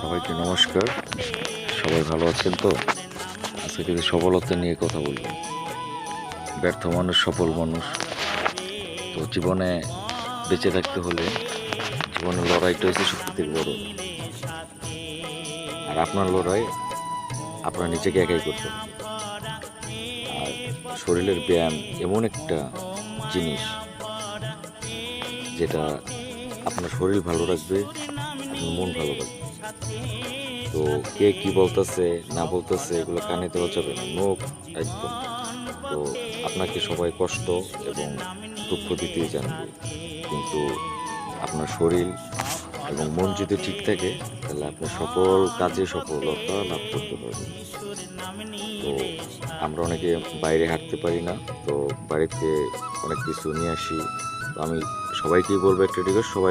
সবাইকে নমস্কার। সবাই ভালো আছেন তো? আজকে থেকে সফলতা নিয়ে কথা বলব। ব্যর্থ মানুষ, সফল মানুষ। তো জীবনে বেঁচে থাকতে হলে জীবনের লড়াইটা হচ্ছে সব থেকে বড়। আর আপনার লড়াই আপনার নিজেকে একাই করতে আর শরীরের ব্যায়াম এমন একটা জিনিস যেটা আপনার শরীর ভালো রাখবে, আপনার মন ভালো রাখবে। তো কে কি বলতেছে, না বলতেছে, এগুলো কানে দেওয়া যাবে না নোখ একদম। তো আপনাকে সবাই কষ্ট এবং দুঃখ দিতেই জানবে। কিন্তু আপনার শরীর এবং মন যদি ঠিক থাকে, তাহলে আপনি সকল কাজে সফলতা লাভ করতে পারবেন। তো আমরা অনেকে বাইরে হাঁটতে পারি না, তো বাড়িতে অনেক কিছু নিয়ে আসি। তো আমি সবাইকেই বলব একটা রিকোয়েস্ট সবাই